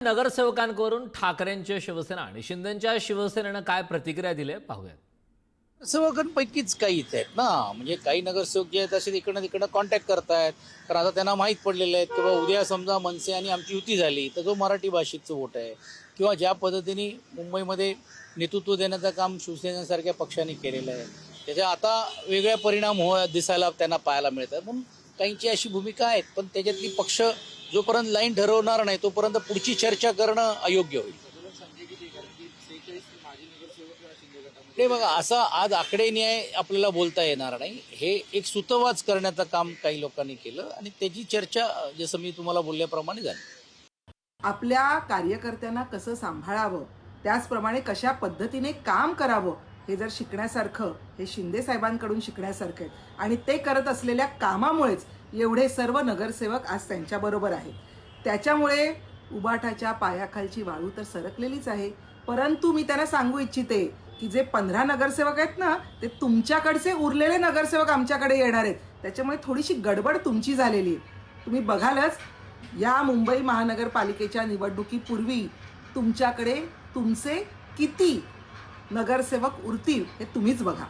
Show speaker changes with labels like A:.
A: नगरसेवकांवरून ठाकरेंच्या शिवसेना आणि शिंदेच्या शिवसेनेनं काय प्रतिक्रिया दिली पाहूयात.
B: नगरसेवकांपैकीच काही इथे आहेत ना. म्हणजे काही नगरसेवक जे आहेत असे इकडनं तिकडनं कॉन्टॅक्ट करतायत. कारण आता त्यांना माहीत पडलेले आहेत किंवा उद्या समजा मनसे आणि आमची युती झाली तर जो मराठी भाषेचं वोट आहे किंवा ज्या पद्धतीने मुंबईमध्ये नेतृत्व देण्याचं काम शिवसेनेसारख्या पक्षाने केलेलं आहे त्याच्या आता वेगळ्या परिणाम हो दिसायला त्यांना पाहायला मिळतात. म्हणून काहींची अशी भूमिका आहेत पण त्याच्यातली पक्ष जोपर्यंत लाईन ठरवणार नाही तोपर्यंत पुढची चर्चा करणं अयोग्य होईल. ते बघा असा आज आकडे न्याय आपल्याला बोलता येणार नाही. हे एक सुतवाच करण्याचं काम काही लोकांनी केलं आणि त्याची चर्चा जसं मी तुम्हाला बोलल्याप्रमाणे झाली.
C: आपल्या कार्यकर्त्यांना कसं सांभाळावं त्याचप्रमाणे कशा पद्धतीने काम करावं हे जर शिकण्यासारखं हे शिंदे साहेबांकडून शिकण्यासारखं आहे आणि ते करत असलेल्या कामामुळेच एवढे सर्व नगरसेवक आज त्यांच्याबरोबर आहेत. त्याच्यामुळे उबाटाच्या पायाखालची वाळू तर सरकलेलीच आहे. परंतु मी त्यांना सांगू इच्छिते की जे पंधरा नगरसेवक आहेत ना ते तुमच्याकडचे उरलेले नगरसेवक आमच्याकडे येणार आहेत. त्याच्यामुळे थोडीशी गडबड तुमची झालेली आहे. तुम्ही बघालच या मुंबई महानगरपालिकेच्या निवडणुकीपूर्वी तुमच्याकडे तुमचे किती नगरसेवक उरतील हे तुम्हीच बघा.